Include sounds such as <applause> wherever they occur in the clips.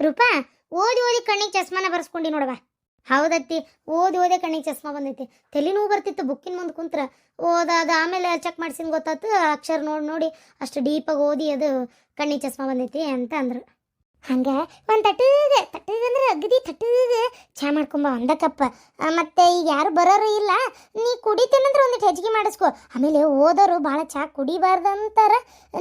ರೂಪಾ, ಓದಿ ಓದಿ ಕಣ್ಣಿಗೆ ಚಸ್ಮಾನ ಬರ್ಸ್ಕೊಂಡು ನೋಡವ ಹೌದತ್ತಿ, ಓದಿ ಓದಿ ಕಣ್ಣಿಗೆ ಚಸ್ಮಾ ಬಂದೈತಿ. ತಲೆ ನೋವು ಬರ್ತಿತ್ತು, ಬುಕ್ಕಿನ ಮುಂದೆ ಕುಂತ್ರ. ಓದಾದ ಆಮೇಲೆ ಚೆಕ್ ಮಾಡ್ಸಿನ ಗೊತ್ತಾತು, ಅಕ್ಷರ ನೋಡಿ ನೋಡಿ ಅಷ್ಟು ಡೀಪಾಗಿ ಓದಿ ಅದು ಕಣ್ಣಿಗೆ ಚಸ್ಮಾ ಬಂದೈತಿ ಅಂತ ಅಂದ್ರು. ಹಂಗೆ ಒಂದು ತಟಗ ಮಾಡ್ಕೊಂಬ ಒಂದ ಕಪ್ಪ ಮತ್ತೆ ಈಗ ಯಾರು ಬರೋರು ಇಲ್ಲ. ನೀ ಕುಡಿತೇನಂದ್ರೆ ಒಂದಿಟ್ಟು ಹೆಚ್ಚಿಗೆ ಮಾಡಿಸ್ಕೊ. ಆಮೇಲೆ ಓದೋರು ಭಾಳ ಚಹಾ ಕುಡಿಬಾರ್ದಂತಾರ.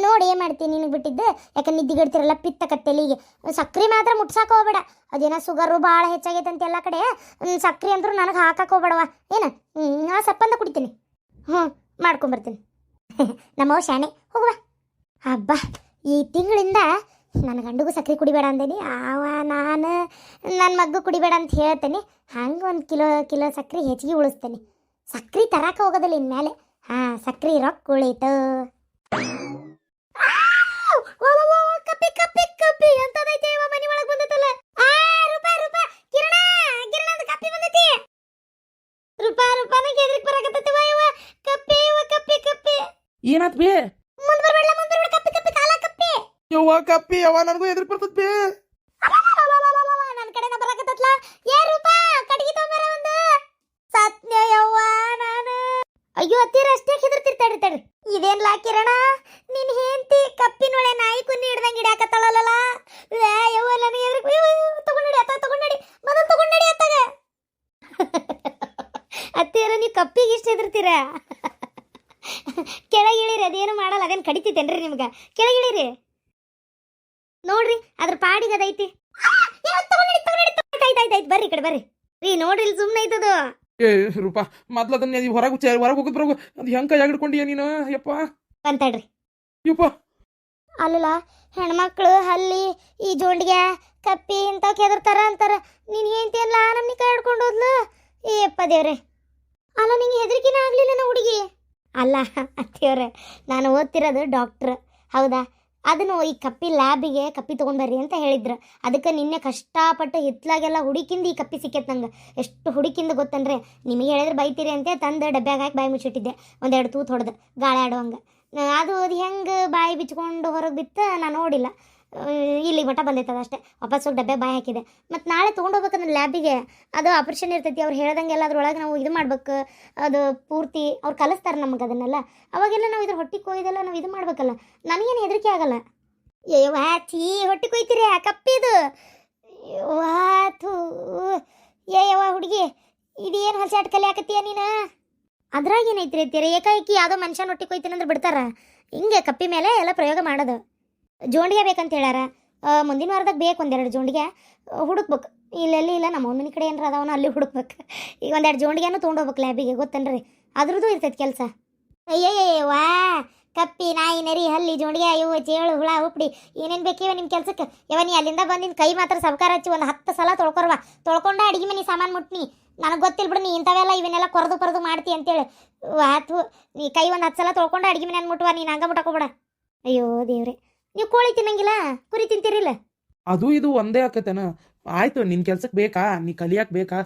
ನೋಡಿ ಏನು ಮಾಡ್ತೀನಿ ನಿನಗೆ ಬಿಟ್ಟಿದ್ದೆ. ಯಾಕೆ ನಿದ್ದಿಗಿಡ್ತಿರಲ್ಲ ಪಿತ್ತ ಕತ್ತೆಲಿಗೆ ಸಕ್ರೆ ಮಾತ್ರ ಮುಟ್ಸಾಕ ಹೋಗ್ಬೇಡ. ಅದೇನೋ ಸುಗರು ಭಾಳ ಹೆಚ್ಚಾಗೈತೆ ಅಂತ ಎಲ್ಲ ಕಡೆ. ಸಕ್ರೆ ಅಂದ್ರೂ ನನಗೆ ಹಾಕಕ್ಕೆ ಹೋಗ್ಬೇಡವ ಏನು? ನಾ ಸಪ್ಪಂದ ಕುಡಿತೀನಿ. ಹ್ಞೂ ಮಾಡ್ಕೊಂಬರ್ತೀನಿ <laughs> ನಮ್ಮವ್ ಶಾಣೆ, ಹೋಗುವ. ಹಬ್ಬ ಈ ತಿಂಗಳಿಂದ ನನ್ನ ಗಂಡಗೂ ಸಕ್ರೆ ಕುಡಿಬೇಡ ಅಂದೇನಿ. ಅವ, ನಾನು ನನ್ನ ಮಗ್ಗು ಕುಡಿಬೇಡ ಅಂತ ಹೇಳ್ತೇನೆ. ಹಂಗೆ ಒಂದು ಕಿಲೋ ಕಿಲೋ ಸಕ್ರೆ ಹೆಚ್ಚಿಗೆ ಉಳಿಸ್ತೇನೆ. ಸಕ್ರೆ ತರಕ ಹೋಗೋದಿಲ್ಲ ಇನ್ಮೇಲೆ ಹಾಂ, ಸಕ್ರೆ ರೊಕ್ಕ ಉಳಿತು. ಕಪ್ಪಿ ಕಪ್ಪಿ ಕಪ್ಪಿ. ಎಂತದೈತೆ ಇವ ಮನಿ ಒಳಗ್ ಬಂದೈತಲ್ಲ? ಆ, ರೂಪಾ ರೂಪಾ, ಕಿರಣ ಕಿರಣ ಕಪ್ಪಿ ಬಂದೈತಿ. ರೂಪಾ ರೂಪಾ ನಂಗೆ ಎದ್ರಿಕ್ ಬರಕತ್ತೈತಿ ಇವ. ಕಪ್ಪಿ ಇವ, ಕಪ್ಪಿ ಕಪ್ಪಿ. ಏನಾತ್ ಬೇ ಮುಂದ್ ಬರ್ಬೇಡ ಮುಂದ್ ಬರ್ಬೇಡ ಕಪ್ಪಿ ಕಪ್ಪಿ ಕಾಲ ಕಪ್ಪಿ ಯವ್ವ ಕಪ್ಪಿ, ಯವ್ವ ನನಗೂ ಎದುರು ಬರ್ತದ ನನ್ನ ಕಡೆನ ಬರಕತ್ತತ್ಲ. ಏ ರೂಪಾ ಕಡ್ಗಿ ತೊಂಬರ ಒಂದು. ಸತ್ಯ ಯವ್ವ ನಾನು. ಅಯ್ಯೋ ಅತ್ತಿರ ಅಷ್ಟೇ ಹೆದರ್ತಿರ್ತಾಡ್ರಿ ತಡ್ರಿ ಇದೇನ್ಲಾ ಕಿರಣ? ನಿನ್ ಹೆಂಡತಿ ಕಪ್ಪಿನೊಳೆ ನಾಯಿ ಕುನ್ನಿ ಹಿಡ್ದಂಗ್ ಹಿಡ್ಯಾಕತ್ತಾಳಲ್ಲ ಯವ್ವ, ನನಗೆ ಎದುರು ತಗೊಂಡಿ ಅತ್ತ ತಗೊಂಡಿ ಮೊದಲು ತಗೊಂಡಿ ಅತ್ತಾಗ. ಅತ್ತಿರ ನೀವು ಕಪ್ಪಿಗೆ ಇಷ್ಟ ಹೆದರ್ತೀರ? ಕೆಳಗಿಳಿರಿ, ಅದೇನು ಮಾಡಲ್ಲ, ಅದೇನು ಕಡಿತೈತೇನ್ರಿ ನಿಮ್ಗೆ. ಕೆಳಗಿಳಿರಿ. ನೋಡ್ರಿ ಅದ್ರ ಪಾಡಿಗೆ ಅದೈತಿ ಬರ್ರಿ ಕಡೆ ಬರ್ರಿ. ರೀ ನೋಡ್ರಿ ಇಲ್ಲಿ ಸುಮ್ಮನೆ ಐತದು. ಏ ರೂಪ ಮೊದ್ಲು ಅದನ್ನ ಹೊರಗೆ ಹೊರಗೆ ಹೋಗಿದ್ ಬರೋಗು? ಅದು ಹೆಂಗ್ ಕೈ ಹಿಡ್ಕೊಂಡಿಯ ನೀನು ಯಪ್ಪ ಅಂತಡ್ರಿ ಯಪ್ಪ. ಅಲ್ಲಲ್ಲ ಹೆಣ್ಮಕ್ಳು ಹಲ್ಲಿ ಈ ಜೋಂಡಿಗೆ ಕಪ್ಪಿ ಇಂಥವ್ ಕೆದರ್ತಾರ ಅಂತಾರ. ನೀನ್ ಹೆಂಡತಿ ಎಲ್ಲ ನಮ್ನಿ ಕೈ ಹಿಡ್ಕೊಂಡು ಹೋದ್ಲು. ಏಪ್ಪ ದೇವ್ರೆ. ಅಲ್ಲ ನಿಂಗೆ ಹೆದರಿಕೆನೇ ಆಗ್ಲಿಲ್ಲ ನಾ ಹುಡುಗಿ. ಅಲ್ಲ ಅತ್ತಿಯವ್ರೆ ನಾನು ಓದ್ತಿರೋದು ಡಾಕ್ಟ್ರ್. ಹೌದಾ? ಅದನ್ನು ಈ ಕಪ್ಪಿ ಲ್ಯಾಬಿಗೆ ಕಪ್ಪಿ ತೊಗೊಂಡ್ಬರ್ರಿ ಅಂತ ಹೇಳಿದ್ರು. ಅದಕ್ಕೆ ನಿನ್ನೆ ಕಷ್ಟಪಟ್ಟು ಹಿತ್ಲಾಗೆಲ್ಲ ಹುಡುಕಿಂದ ಈ ಕಪ್ಪಿ ಸಿಕ್ಕೈತೆ ನಂಗೆ. ಎಷ್ಟು ಹುಡುಕಿಂದ ಗೊತ್ತನ್ರಿ? ನಿಮಗೆ ಹೇಳಿದ್ರೆ ಬೈತೀರಿ ಅಂತ ತಂದು ಡಬ್ಬ್ಯಾಗ ಹಾಕಿ ಬಾಯಿ ಮುಚ್ಚಿಟ್ಟಿದ್ದೆ. ಒಂದೆರಡು ತೂತು ಹೊಡೆದು ಗಾಳಿ ಆಡುವಂಗೆ. ಅದು ಅದು ಹೆಂಗೆ ಬಾಯಿ ಬಿಚ್ಕೊಂಡು ಹೊರಗೆ ಬಿತ್ತ ನಾನು ನೋಡಿಲ್ಲ. ಇಲ್ಲಿ ಮಠ ಬಂದೈತದ ಅಷ್ಟೇ. ವಾಪಸ್ ಹೋಗಿ ಡಬ್ಬೆ ಬಾಯಿ ಹಾಕಿದೆ. ಮತ್ತು ನಾಳೆ ತೊಗೊಂಡೋಗ್ಬೇಕಂದ್ರೆ ಲ್ಯಾಬಿಗೆ ಅದು ಆಪ್ರೇಷನ್ ಇರ್ತೈತಿ, ಅವ್ರು ಹೇಳ್ದಂಗೆಲ್ಲ ಅದ್ರೊಳಗೆ ನಾವು ಇದು ಮಾಡ್ಬೇಕು. ಅದು ಪೂರ್ತಿ ಅವ್ರು ಕಲಿಸ್ತಾರೆ ನಮಗೆ ಅದನ್ನೆಲ್ಲ. ಅವಾಗೆಲ್ಲ ನಾವು ಇದ್ರ ಹೊಟ್ಟೆ ಕೊಯ್ದೆಲ್ಲ ನಾವು ಇದು ಮಾಡ್ಬೇಕಲ್ಲ. ನನಗೇನು ಹೆದರಿಕೆ ಆಗಲ್ಲ. ಏ ವಾಚಿ ಹೊಟ್ಟೆ ಕೊಯ್ತೀರಿ ಕಪ್ಪಿದು ಥೂ ಏ ಯವ್ವ ಹುಡುಗಿ, ಇದೇನು ಹಸಾಟ್ ಕಲೆ ಹಾಕತ್ತೀಯ ನೀನು? ಅದ್ರಾಗ ಏನೈತಿ ಅಂತೀರಿ ಏಕಾಏಕಿ ಯಾವುದೋ ಮನುಷ್ಯನ ಹೊಟ್ಟೆ ಕೊಯ್ತೀನಂದ್ರೆ ಬಿಡ್ತಾರ? ಹಿಂಗೆ ಕಪ್ಪಿ ಮೇಲೆ ಎಲ್ಲ ಪ್ರಯೋಗ ಮಾಡೋದು. ಜೋಂಡಿಗೆ ಬೇಕಂತ ಹೇಳ್ಯಾರ. ಮುಂದಿನ ವಾರದಾಗ ಬೇಕು ಒಂದೆರಡು ಜೋಂಡಿಗೆ. ಹುಡುಕ್ಬೇಕು. ಇಲ್ಲೆಲ್ಲಿ ಇಲ್ಲ ನಮ್ಮ ಮನೆ ಕಡೆ ಏನಾರ ಅದಾವನ ಅಲ್ಲಿ ಹುಡುಕ್ಬೇಕು. ಈಗ ಒಂದೆರಡು ಜೋಂಡಿಗೆನೂ ತೊಗೊಂಡೋಗ್ಬೇಕು ಲ್ಯಾಬಿಗೆ, ಗೊತ್ತನ್ರಿ? ಅದ್ರದ್ದು ಇರ್ತೈತೆ ಕೆಲಸ. ಅಯ್ಯಯ್ಯ ವಾ ಕಪ್ಪಿ, ನಾಯಿ, ನರಿ, ಹಲ್ಲಿ, ಜೋಂಡಿಗೆ ಇವು ಚೇಳು ಹುಳ ಉಪ್ಪಡಿ ಏನೇನು ಬೇಕಿವ ನಿಮ್ಮ ಕೆಲಸಕ್ಕೆ? ಯವ ನೀ ಅಲ್ಲಿಂದ ಬಂದಿನ ಕೈ ಮಾತ್ರ ಸಬ್ಕಾರ ಹಚ್ಚಿ ಒಂದು ಹತ್ತು ಸಲ ತೊಳ್ಕೊರ್ವ. ತೊಳ್ಕೊಂಡ ಅಡಿಗೆ ಮನೆ ಸಾಮಾನು ಮುಟ್ನಿ. ನನಗೆ ಗೊತ್ತಿಲ್ಲ ಬಿಡು, ನೀ ಇಂಥವೆಲ್ಲ ಇವನ್ನೆಲ್ಲ ಕೊರದು ಕೊರದು ಮಾಡ್ತಿ ಅಂತೇಳಿ. ವಾತು ನೀ ಕೈ ಒಂದು ಹತ್ತು ಸಲ ತೊಳ್ಕೊಂಡು ಅಡಿಗೆ ಮನೆ ಮುಟ್ಟುವ ನೀನು ಹಂಗೆ ಮುಟ್ಟಕೋಬೇಡ ಅಯ್ಯೋ, ದೇವ್ರೆ. ನೀವು ಕೋಳಿ ತಿನ್ನಂಗಿಲ್ಲ ಕುರಿ ತಿಂತೀರಿಲ್ಲ. ಅದು ಇದು ಒಂದೇ ಆಕತೇನ. ಆಯ್ತು ನಿನ್ ಕೆಲ್ಸಕ್ಕೆ ಬೇಕಾ? ನೀ ಕಲಿಯಕ್ಕೆ ಬೇಕಾ?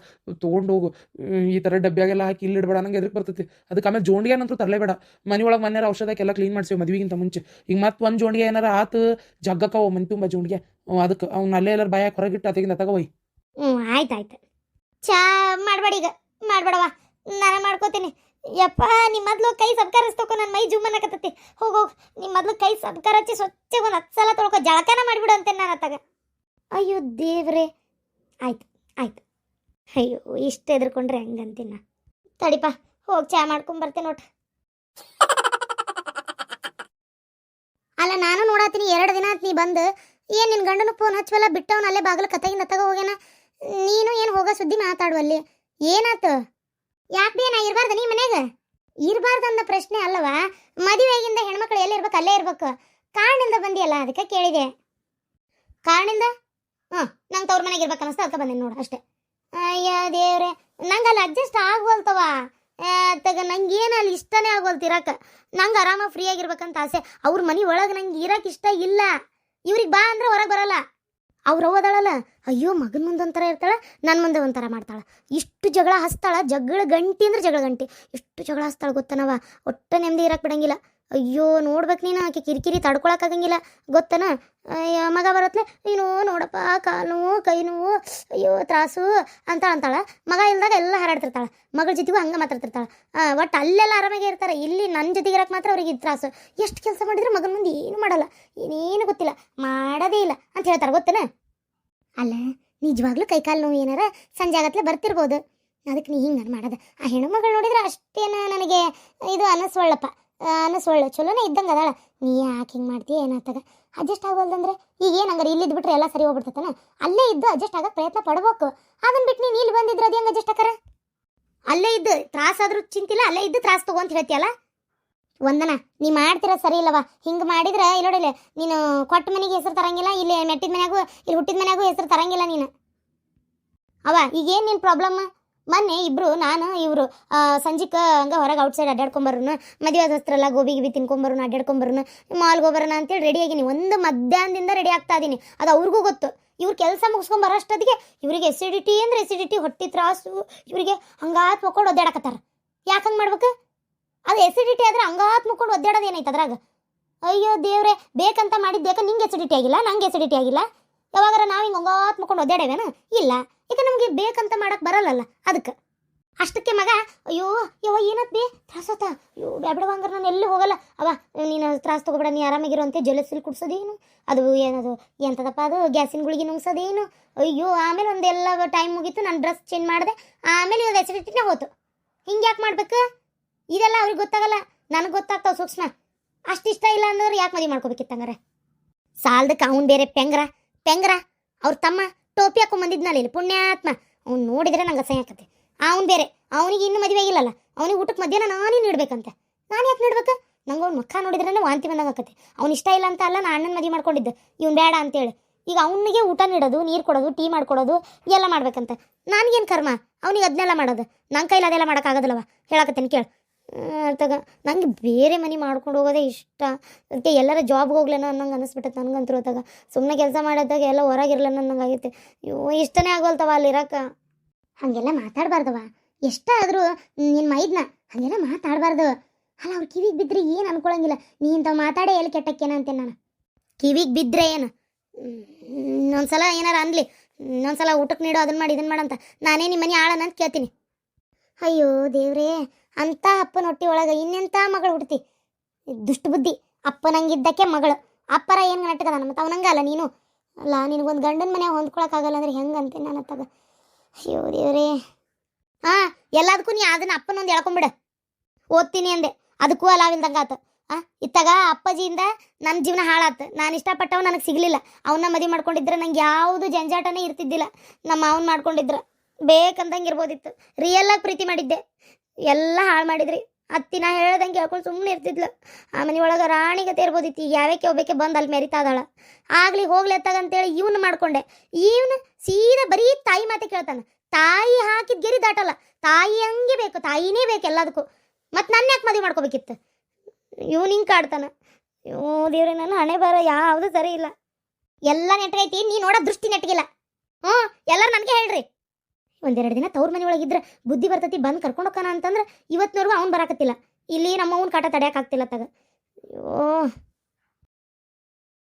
ತೊಗೊಂಡೋಗು. ಹೋಗು ಈ ಥರ ಡಬ್ಬ್ಯಾಗೆಲ್ಲ ಹಾಕಿ ಇಲ್ಲಿ ಇಡಬೇಡ ನಂಗೆ ಎದ್ರಿಗೆ ಬರ್ತೈತಿ. ಅದಕ್ಕೆ ಆಮೇಲೆ ಜೋಂಡಿಗೆನಂತೂ ತರಲೇಬೇಡ. ಮನೆ ಒಳಗೆ ಮನೆಯಾರ ಔಷಧಕ್ಕೆಲ್ಲ ಕ್ಲೀನ್ ಮಾಡ್ಸಿ ಮದುವೆಗಿಂತ ಮುಂಚೆ. ಈಗ ಮತ್ತೆ ಒಂದು ಜೋಂಡಿಗೆ ಏನಾರ ಆತು ಜಗ್ಗಕ್ಕವ ಮನೆ ತುಂಬ ಜೋಂಡಿಗೆ. ಅದಕ್ಕೆ ಅವ್ನು ಅಲ್ಲೇ ಎಲ್ಲಾರು ಬಾಯಾಗ ಹೊರಗಿಟ್ಟು ಅದಕ್ಕೆ ತಗೋಯ್ ಹ್ಞೂ ಆಯ್ತು ಆಯ್ತು. ಚಾ ಮಾಡಬೇಡ ಈಗ. ಮಾಡಬೇಡವ ನಾನು ಮಾಡ್ಕೋತೀನಿ. ಯಪ್ಪ ನಿಮ್ಮ ಮೊದ್ಲು ಕೈ ಸಬ್ಕರಿಸ್ತೋಕೋ ನನ್ನ ಮೈ ಜುಮ್ ಅನ್ನಕತ್ತತಿ. ಹೋಗಿ ಹೋಗಿ. ನಿಮ್ಮ ಮೊದ್ಲು ಕೈ ಸಬ್ಕಾರ ಹಚ್ಚಿ ಸ್ವಚ್ಛ ಒಂದು ಹತ್ತು ಸಲ ತೊಳ್ಕೊ, ಜಳಕನ ಮಾಡಿಬಿಡು ಅಂತೇನೆ ನಾನು ಅತ್ತಾಗ. ಅಯ್ಯೋ ದೇವ್ರೆ. ಆಯ್ತು ಆಯ್ತು. ಅಯ್ಯೋ, ಇಷ್ಟು ಎದ್ರುಕೊಂಡ್ರೆ ಹೆಂಗಂತೀನ ತಡಿಪ, ಹೋಗಿ ಚಾ ಮಾಡ್ಕೊಂಡ್ ಬರ್ತೇನೆ ನೋಡ್ರಿ ಅಲ್ಲ, ನಾನು ನೋಡತ್ತೀನಿ ಎರಡು ದಿನ ಆತ್ ನೀ ಬಂದು. ಏನು ನಿನ್ನ ಗಂಡನ ಫೋನ್ ಹಚ್ಚವಲ್ಲ ಬಿಟ್ಟವನ ಅಲ್ಲೇ ಬಾಗಿಲು ಕತ್ತಾಗಿಂದ ತಗೋ ಹೋಗ್ಯಾನ. ನೀನು ಏನು ಹೋಗೋ ಸುದ್ದಿ ಮಾತಾಡುವಲ್ಲಿ ಏನಾತು? ಯಾಕೆ ನಾ ಇರಬಾರ್ದು ನೀ ಮನ್ಯಾಗ? ಇರಬಾರ್ದು ಅನ್ನೋ ಪ್ರಶ್ನೆ ಅಲ್ಲವಾ? ಮದುವೆಗಿಂದ ಹೆಣ್ಮಕ್ಳು ಎಲ್ಲಿ ಇರ್ಬೇಕು, ಅಲ್ಲೇ ಇರ್ಬೇಕು? ಕಾರಣದಿಂದ ಬಂದಿಯಲ್ಲ, ಅದಕ್ಕೆ ಕೇಳಿದೆ. ಕಾರಣದಿಂದ ಹಾಂ ನಂಗೆ ತವ್ರ ಮನೆಗೆ ಇರ್ಬೇಕು ಅನಿಸ್ತಾ ಅದಕ್ಕೆ ಬಂದೆ ನೋಡು, ಅಷ್ಟೇ. ಅಯ್ಯ ದೇವ್ರೆ ನಂಗೆ ಅಲ್ಲಿ ಅಡ್ಜಸ್ಟ್ ಆಗ್ವಲ್ತವ ತಗ, ನಂಗೆ ಏನು ಅಲ್ಲಿ ಇಷ್ಟನೇ ಆಗ್ವಲ್ತು ಇರಕ್ಕೆ ನಂಗೆ ಆರಾಮಾಗಿ ಫ್ರೀ ಆಗಿರ್ಬೇಕಂತ ಆಸೆ. ಅವ್ರ ಮನೆ ಒಳಗೆ ನಂಗೆ ಇರಕ್ಕೆ ಇಷ್ಟ ಇಲ್ಲ. ಇವ್ರಿಗೆ ಬಾ ಅಂದ್ರೆ ಹೊರಗೆ ಬರಲ್ಲ. ಅವ್ರು ಹೋದಳಲ್ಲ ಅಯ್ಯೋ, ಮಗನ ಮುಂದೆ ಒಂಥರ ಇರ್ತಾಳೆ ನನ್ನ ಮುಂದೆ ಒಂಥರ ಮಾಡ್ತಾಳೆ. ಇಷ್ಟು ಜಗಳ ಹಸ್ತಾಳ ಜಗಳ ಗಂಟಿ ಅಂದ್ರೆ ಜಗಳ ಗಂಟಿ. ಎಷ್ಟು ಜಗಳ ಹಸ್ತಾಳ ಗೊತ್ತನವ ಒಟ್ಟು ನೆಮ್ಮದಿ ಇರಕ್ಕೆ ಬಿಡಂಗಿಲ್ಲ. ಅಯ್ಯೋ, ನೋಡ್ಬೇಕು ನೀನು, ಆಕೆ ಕಿರಿಕಿರಿ ತಡ್ಕೊಳಕ್ಕಾಗಂಗಿಲ್ಲ ಗೊತ್ತನ? ಮಗ ಬರತ್ಲೆ, ನೀನು ನೋಡಪ್ಪ, ಕಾಲು ನೋವು ಕೈ ನೋವು ಅಯ್ಯೋ, ತ್ರಾಸು ಅಂತ ಅಂತಾಳ. ಮಗ ಇಲ್ದಾಗ ಎಲ್ಲ ಹಾರಾಡ್ತಿರ್ತಾಳ. ಮಗಳ ಜೊತೆಗೂ ಹಂಗೆ ಮಾತಾಡ್ತಿರ್ತಾಳ. ಒಟ್ಟು ಅಲ್ಲೆಲ್ಲ ಆರಾಮಾಗಿ ಇರ್ತಾರೆ. ಇಲ್ಲಿ ನನ್ನ ಜೊತೆಗೆ ಇರಕ್ಕೆ ಮಾತ್ರ ಅವ್ರಿಗೆ ತ್ರಾಸು. ಎಷ್ಟು ಕೆಲಸ ಮಾಡಿದ್ರೆ ಮಗನ ಮುಂದೆ ಏನು ಮಾಡಲ್ಲ. ಏನೇನು ಗೊತ್ತಿಲ್ಲ. ಮಾಡೋದೇ ಇಲ್ಲ ಅಂತ ಹೇಳ್ತಾರೆ, ಗೊತ್ತನ? ಅಲ್ಲ, ನಿಜವಾಗ್ಲೂ ಕೈಕಾಲು ನೋವು ಏನಾರ ಸಂಜೆ ಆಗತ್ಲೆ ಬರ್ತಿರ್ಬೋದು. ಅದಕ್ಕೆ ನೀ ಹಿಂಗೆ ಮಾಡೋದು. ಆ ಹೆಣ್ಮಗಳು ನೋಡಿದ್ರೆ ಅಷ್ಟೇನ ನನಗೆ ಇದು ಅನ್ನಿಸ್ವಳ್ಳಪ್ಪ ಅನ್ನಿಸ್ವಳ್ಳ ಚಲೋನೇ ಇದ್ದಂಗೆ ಅದಾಳ. ನೀ ಯಾಕೆ ಹಿಂಗೆ ಮಾಡ್ತೀಯ? ಏನಾಗ್ತದ? ಅಡ್ಜಸ್ಟ್ ಆಗೋಲ್ದಂದ್ರೆ ಈಗ ಏನು ಹಂಗಾರೆ? ಇಲ್ಲಿ ಬಿಟ್ರೆ ಎಲ್ಲ ಸರಿ ಹೋಗ್ಬಿಡ್ತತನ? ಅಲ್ಲೇ ಇದ್ದು ಅಡ್ಜಸ್ಟ್ ಆಗಕ್ಕೆ ಪ್ರಯತ್ನ ಪಡ್ಬೇಕು. ಅದನ್ನ ಬಿಟ್ಟು ನೀನು ಇಲ್ಲಿ ಬಂದಿದ್ರೆ ಅದು ಹೆಂಗೆ ಅಡ್ಜಸ್ಟ್ ಆಕಾರ ಅಲ್ಲೇ ಇದ್ದು ತ್ರಾಸಾದ್ರೂ ಚಿಂತಿಲ್ಲ, ಅಲ್ಲೇ ಇದ್ದು ತ್ರಾಸ ತಗೋ ಅಂತ ಹೇಳ್ತಿಯಲ್ಲ? ಒಂದನ ನೀ ಮಾಡ್ತಿರೋ ಸರಿ ಇಲ್ಲವ? ಹಿಂಗೆ ಮಾಡಿದ್ರೆ ಇಲ್ಲಿ ನೋಡಿಲ್ಲ ನೀನು ಕೊಟ್ಟ ಮನೆಗೆ ಹೆಸರು ತರಂಗಿಲ್ಲ, ಇಲ್ಲಿ ಮೆಟ್ಟಿದ ಮನೆಯಾಗೂ, ಇಲ್ಲಿ ಹುಟ್ಟಿದ ಮನೆಯಾಗೂ ಹೆಸರು ತರಂಗಿಲ್ಲ ನೀನು. ಅವ ಈಗೇನು ನಿನ್ನ ಪ್ರಾಬ್ಲಮ್ ಮೊನ್ನೆ ಇಬ್ರು, ನಾನು, ಇವರು ಸಂಜಿಕ ಹಂಗೆ ಹೊರಗೆ ಔಟ್ಸೈಡ್ ಅಡ್ಡಾಡ್ಕೊಂಬರ್ನು ಮದುವೆ ಆದಸ್ತ್ರಲ್ಲ ಗೋಬಿ ಗಿಬಿ ತಿನ್ಕೊಂಬರ್ನು ಅಡ್ಡಾಡ್ಕೊಂಬರ್ನು ಮಾಲ್ಗೆ ಹೋಗ್ಬರೋಣ ಅಂತೇಳಿ ರೆಡಿ ಆಗಿನಿ. ಒಂದು ಮಧ್ಯಾಹ್ನದಿಂದ ರೆಡಿ ಆಗ್ತಾ ಇದೀನಿ. ಅದು ಅವ್ರಿಗೂ ಗೊತ್ತು. ಇವ್ರು ಕೆಲಸ ಮುಗಿಸ್ಕೊಂಡ್ ಬರೋಷ್ಟೊತ್ತಿಗೆ ಇವರಿಗೆ ಎಸಿಡಿಟಿ ಅಂದ್ರೆ ಎಸಿಡಿಟಿ ಹೊಟ್ಟೆ ತ್ರಾಸು, ಇವರಿಗೆ ಹಂಗಾತ್ ಮಕ್ಕೊಂಡು ಒದ್ದಾಡಕತ್ತಾರ. ಯಾಕೆ ಹಂಗೆ ಮಾಡ್ಬೇಕು? ಅದು ಎಸಿಡಿಟಿ ಆದ್ರೆ ಹಂಗಾತ್ ಮಕ್ಕೊಂಡು ಒದ್ದಾಡೋದು ಏನೈತೆ ಅದ್ರಾಗ? ಅಯ್ಯೋ ದೇವ್ರೆ, ಬೇಕಂತ ಮಾಡಿದ್ದೇಕ ನಿಂಗೆ ಎಸಿಡಿಟಿ ಆಗಿಲ್ಲ, ನಂಗೆ ಎಸಿಡಿಟಿ ಆಗಿಲ್ಲ? ಯಾವಾಗಾರ ನಾವು ಹಿಂಗೆ ಹಂಗಾತ್ ಮಕ್ಕೊಂಡು ಒದ್ದಾಡೇವೇನು? ಇಲ್ಲ. ಈಗ ನಮಗೆ ಬೇಕಂತ ಮಾಡಕ್ ಬರಲ್ಲಲ್ಲ, ಅದಕ್ಕೆ. ಅಷ್ಟಕ್ಕೆ ಮಗ, ಅಯ್ಯೋ ಯವ ಏನತ್ ಬೇ? ತ್ರಾಸತ್ತ ಅಯ್ಯೋ ಬ್ಯಾಬಿಡವ ಹಂಗಾರೆ ನಾನು ಎಲ್ಲಿ ಹೋಗಲ್ಲ. ಅವ ನೀನು ತ್ರಾಸ ತಗೋಬೇಡ, ನೀ ಆರಾಮಾಗಿರೋಂತೆ ಅಂತ, ಜಲಸಿಲ್ ಕುಡ್ಸೋದೇನು? ಅದು ಏನದು ಎಂತದಪ್ಪ ಅದು, ಗ್ಯಾಸಿನ ಗುಳಿಗೆ ನುಂಗ್ಸೋದೇನು? ಅಯ್ಯೋ, ಆಮೇಲೆ ಒಂದೆಲ್ಲ ಟೈಮ್ ಮುಗೀತು, ನಾನು ಡ್ರೆಸ್ ಚೇಂಜ್ ಮಾಡಿದೆ, ಆಮೇಲೆ ಇದು ಎಸಿಡಿಟಿನೇ ಹೋತು. ಹಿಂಗೆ ಯಾಕೆ ಮಾಡ್ಬೇಕು? ಇದೆಲ್ಲ ಅವ್ರಿಗೆ ಗೊತ್ತಾಗಲ್ಲ. ನನಗೆ ಗೊತ್ತಾಗ್ತಾವ ಸೂಕ್ಷ್ಮ. ಅಷ್ಟಿಷ್ಟ ಇಲ್ಲ ಅಂದ್ರೆ ಯಾಕೆ ಮದುವೆ ಮಾಡ್ಕೋಬೇಕಿತ್ತಂಗಾರೆ? ಸಾಲದಕ್ಕೆ ಅವನು ಬೇರೆ, ಪೆಂಗ್ರ ಪೆಂಗ್ರ. ಅವ್ರ ತಮ್ಮ ಟೋಪಿ ಹಾಕೊಂಡ್ ಬಂದಿದ್ನಲ್ಲ ಇಲ್ಲಿ, ಪುಣ್ಯಾತ್ಮ. ಅವ್ನು ನೋಡಿದ್ರೆ ನಂಗೆ ಅಸಹ್ಯ ಆಕತ್ತೆ. ಅವ್ನು ಬೇರೆ, ಅವನಿಗೆ ಇನ್ನೂ ಮದುವೆ ಆಗಿಲ್ಲಲ್ಲ, ಅವನಿಗೆ ಊಟಕ್ಕೆ ಮಧ್ಯಾಹ್ನ ನಾನೇ ನೀಡ್ಬೇಕಂತೆ. ನಾನು ಯಾಕೆ ನೀಡ್ಬೇಕು? ನಂಗೆ ಅವ್ನ ಮುಖ ನೋಡಿದ್ರೆ ವಾಂತಿ ಬಂದಂಗೆ ಆಕತ್ತೆ. ಅವ್ನು ಇಷ್ಟ ಇಲ್ಲ ಅಂತ ಅಲ್ಲ ನಾನು ಅಣ್ಣನ ಮದುವೆ ಮಾಡ್ಕೊಂಡಿದ್ದೆ. ಇವ್ನು ಬೇಡ ಅಂತೇಳಿ. ಈಗ ಅವನಿಗೆ ಊಟ ನೀಡೋದು, ನೀರು ಕೊಡೋದು, ಟೀ ಮಾಡ್ಕೊಡೋದು, ಎಲ್ಲ ಮಾಡ್ಬೇಕಂತ. ನನಗೇನು ಕರ್ಮ? ಅವನಿಗೆ ಅದನ್ನೆಲ್ಲ ಮಾಡೋದು. ನನ್ನ ಕೈಲಿ ಅದೆಲ್ಲ ಮಾಡೋಕ್ಕಾಗೋದಿಲ್ಲವ ಹೇಳಕತ್ತೇನೆ, ಕೇಳು. ತಗ ನನಗೆ ಬೇರೆ ಮನೆ ಮಾಡ್ಕೊಂಡು ಹೋಗೋದೇ ಇಷ್ಟ. ಅದಕ್ಕೆ ಎಲ್ಲರ ಜಾಬ್ಗೆ ಹೋಗ್ಲೇನ ಅನ್ನಂಗೆ ಅನಿಸ್ಬಿಟ್ಟೈತೆ ನನಗಂತೂ ಹೊತ್ತಾಗ ಸುಮ್ಮನೆ ಕೆಲಸ ಮಾಡೋದಾಗ ಎಲ್ಲ ಹೊರಗಿರ್ಲನ ಅನ್ನಂಗೆ ಆಗೈತೆ. ಅಯ್ಯೋ ಇಷ್ಟನೇ ಆಗೋಲ್ತವ ಇರಕ್ಕ ಹಾಗೆಲ್ಲ ಮಾತಾಡಬಾರ್ದವ. ಎಷ್ಟಾದರೂ ನಿನ್ನ ಮೈದ್ನ ಹಾಗೆಲ್ಲ ಮಾತಾಡಬಾರ್ದು. ಅಲ್ಲ, ಅವ್ರ ಕಿವಿಗೆ ಬಿದ್ದರೆ ಏನು ಅನ್ಕೊಳಂಗಿಲ್ಲ. ನೀ ಇಂಥವು ಮಾತಾಡೇ ಎಲ್ಲಿ ಕೆಟ್ಟಕ್ಕೇನ ಅಂತೇನೆ ನಾನು. ಕಿವಿಗೆ ಬಿದ್ದರೆ ಏನು? ಇನ್ನೊಂದ್ಸಲ ಏನಾರ ಅನ್ಲಿ. ಇನ್ನೊಂದ್ಸಲ ಊಟಕ್ಕೆ ನೀಡು ಅದನ್ನ ಮಾಡಿ ಇದನ್ನ ಮಾಡಂತ ನಾನೇ ನಿಮ್ಮ ಮನೆ ಆಳನ ಅಂತ ಕೇಳ್ತೀನಿ. ಅಯ್ಯೋ ದೇವ್ರೇ. ಅಂತ ಅಪ್ಪನ ಹೊಟ್ಟೆ ಒಳಗೆ ಇನ್ನೆಂಥ ಮಗಳು ಹುಡ್ತಿ. ದುಷ್ಟ ಬುದ್ಧಿ. ಅಪ್ಪನಂಗಿದ್ದಕ್ಕೆ ಮಗಳು. ಅಪ್ಪರ ಏನು ನೆಟ್ಟಗದ ಮತ್ತು ಅವನಂಗ ಅಲ್ಲ ನೀನು? ಅಲ್ಲ, ನಿನಗೊಂದು ಗಂಡನ ಮನೆ ಹೊಂದ್ಕೊಳಕ್ಕಾಗಲ್ಲ ಅಂದ್ರೆ ಹೆಂಗೆ ಅಂತೆ ನಾನು ತಗ? ಅಯ್ಯೋ ದೇವ್ರೇ. ಹಾಂ, ಎಲ್ಲದಕ್ಕೂ ನೀ ಅದನ್ನ ಅಪ್ಪನೊಂದು ಹೇಳ್ಕೊಂಬಿಡು ಓದ್ತೀನಿ ಅಂದೆ. ಅದಕ್ಕೂ ಅಲಾವಿಲ್ದಂಗೆ ಆತು. ಆ, ಇತ್ತಾಗ ಅಪ್ಪಾಜಿಯಿಂದ ನಮ್ಮ ಜೀವನ ಹಾಳಾತು. ನಾನು ಇಷ್ಟಪಟ್ಟವ್ ನನಗೆ ಸಿಗಲಿಲ್ಲ. ಅವನ್ನ ಮದುವೆ ಮಾಡ್ಕೊಂಡಿದ್ರೆ ನಂಗೆ ಯಾವುದು ಜಂಜಾಟನೇ ಇರ್ತಿದ್ದಿಲ್ಲ. ನಮ್ಮ ಅವನ್ ಮಾಡ್ಕೊಂಡಿದ್ರ. ಬೇಕಂದಂಗೆ ಇರ್ಬೋದಿತ್ತು. ಆಗಿ ಪ್ರೀತಿ ಮಾಡಿದ್ದೆ. ಎಲ್ಲ ಹಾಳು ಮಾಡಿದ್ರಿ. ಅತ್ತಿ ನಾ ಹೇಳ್ದಂಗೆ ಹೇಳ್ಕೊಂಡು ಸುಮ್ಮನೆ ಇರ್ತಿದ್ಲು. ಆ ಮನೆ ಒಳಗೆ ರಾಣಿಗತೆ ಇರ್ಬೋದಿತ್ತು. ಈಗ ಯಾವಕ್ಕೆ ಒಬ್ಬಕ್ಕೆ ಬಂದು ಅಲ್ಲಿ ಮೆರಿತಾ ಅದಾಳ ಆಗ್ಲಿ ಹೋಗ್ಲಿ ಅಂತೇಳಿ ಇವನು ಮಾಡ್ಕೊಂಡೆ. ಇವನು ಸೀದಾ ಬರೀ ತಾಯಿ ಮಾತೆ ಕೇಳ್ತಾನೆ. ತಾಯಿ ಹಾಕಿದ ಗೆರಿ ದಾಟಲ್ಲ. ತಾಯಿ ಹಂಗೆ ಬೇಕು. ತಾಯಿನೇ ಬೇಕು ಎಲ್ಲದಕ್ಕೂ. ಮತ್ತು ನನ್ನ ಯಾಕೆ ಮದುವೆ ಮಾಡ್ಕೋಬೇಕಿತ್ತು? ಇವನು ಹಿಂಗೆ ಕಾಡ್ತಾನೆ. ಓ ದೇವ್ರೆ, ನನ್ನ ಹಣೆ ಬರ ಯಾವುದು ಸರಿ ಇಲ್ಲ. ಎಲ್ಲ ನೆಟ್ರೈತಿ ನೀ ನೋಡೋ ದೃಷ್ಟಿ ನೆಟ್ಗಿಲ್ಲ. ಹ್ಞೂ ಎಲ್ಲರೂ ನನಗೆ ಹೇಳ್ರಿ. ಒಂದೆರಡು ದಿನ ತವ್ರ ಮನೆ ಒಳಗಿದ್ರೆ ಬುದ್ಧಿ ಬರ್ತೈತಿ, ಬಂದು ಹೋಗೋಣ ಅಂತಂದ್ರೆ ಇವತ್ತಿನವರೆಗೂ ಅವ್ನು ಬರಾಕತ್ತಿಲ್ಲ. ಇಲ್ಲಿ ನಮ್ಮ ಅವ್ನ ಕಾಟ ತಡೆಯೋಕ್ಕಾಗ್ತಿಲ್ಲ ತಗ. ಅಯ್ಯೋ.